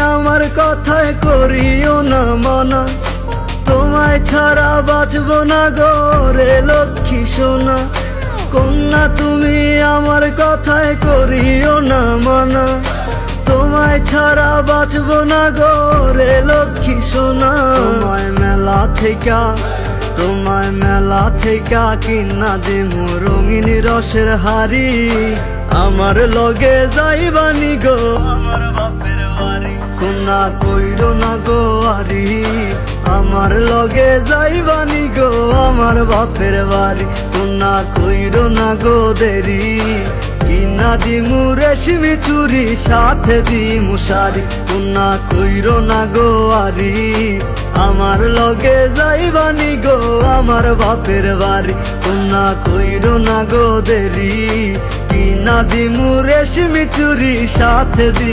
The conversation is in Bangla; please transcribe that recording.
আমার কথায় করিও না মানা। তোমায় ছাড়া বাঁচবো না গো রে লক্ষ্মী সোনা। কন্যা, তুমি আমার কথায় করিও না মানা। তোমায় ছাড়া বাঁচবো না গো রে লক্ষ্মী সোনা। তোমায় মেলা থেকে, তোমায় মেলা থেকে কিনা দিমু রঙিন রসের হাড়ি। আমার লগে যাইবানি গো। আমার বাপের বাড়ি। কোনা কইরো না গো আরি। আমার লগে যাইবানি গো আমার বাপের বাড়ি। কোনা কইরো না গো দেরি। কিনা দিমু রেশমি চুরি সাথে দিমু শাড়ি। কোনা কইরো না গো আরি। আমার লগে যাইবানি গো আমার বাপের বাড়ি। কোনা কইরো না গো দেরি। কিনা দিমু রেশমি চুরি সাথে দি